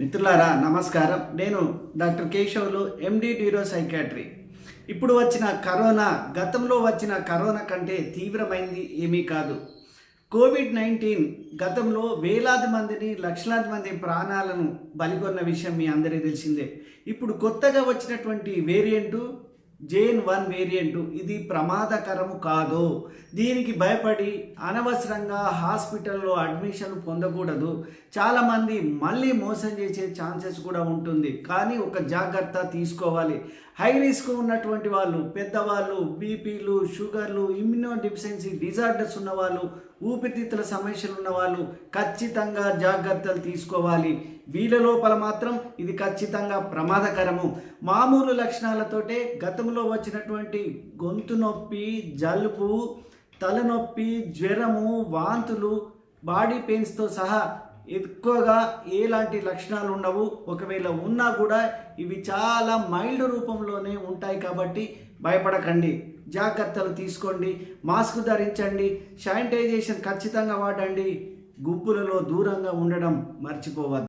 మిత్రులారా నమస్కారం. నేను doctor Keshavulu MD Duro psychiatry ఇప్పుడు వచ్చిన కరోనా గతంలో వచ్చిన కరోనా కంటే తీవ్రమైంది ఏమీ కాదు. కోవిడ్ నైన్టీన్ గతంలో వేలాది మందిని లక్షలాది మంది ప్రాణాలను బలిగొన్న విషయం మీ అందరికీ తెలిసిందే. ఇప్పుడు కొత్తగా వచ్చినటువంటి వేరియంటు జేన్ వన్ వేరియంటు ఇది ప్రమాదకరము కాదు. దీనికి భయపడి అనవసరంగా హాస్పిటల్లో అడ్మిషన్ పొందకూడదు. చాలామంది మళ్ళీ మోసం చేసే ఛాన్సెస్ కూడా ఉంటుంది. కానీ ఒక జాగ్రత్త తీసుకోవాలి. హై రిస్క్ ఉన్నటువంటి వాళ్ళు పెద్దవాళ్ళు బీపీలు షుగర్లు ఇమ్యూనో డిఫిషియన్సీ డిజార్డర్స్ ఉన్నవాళ్ళు ఊపిరితిత్తుల సమస్యలు ఉన్నవాళ్ళు ఖచ్చితంగా జాగ్రత్తలు తీసుకోవాలి. వీళ్ళ లోపల మాత్రం ఇది ఖచ్చితంగా ప్రమాదకరము. మామూలు లక్షణాలతోటే గతం గతంలో వచ్చినటువంటి గొంతు నొప్పి జలుబు తలనొప్పి జ్వరము వాంతులు బాడీ పెయిన్స్తో సహా ఎక్కువగా ఎలాంటి లక్షణాలు ఉండవు. ఒకవేళ ఉన్నా కూడా ఇవి చాలా మైల్డ్ రూపంలోనే ఉంటాయి కాబట్టి భయపడకండి. జాగ్రత్తలు తీసుకోండి. మాస్క్ ధరించండి. శానిటైజేషన్ ఖచ్చితంగా వాడండి. గుంపులలో దూరంగా ఉండడం మర్చిపోవద్దు.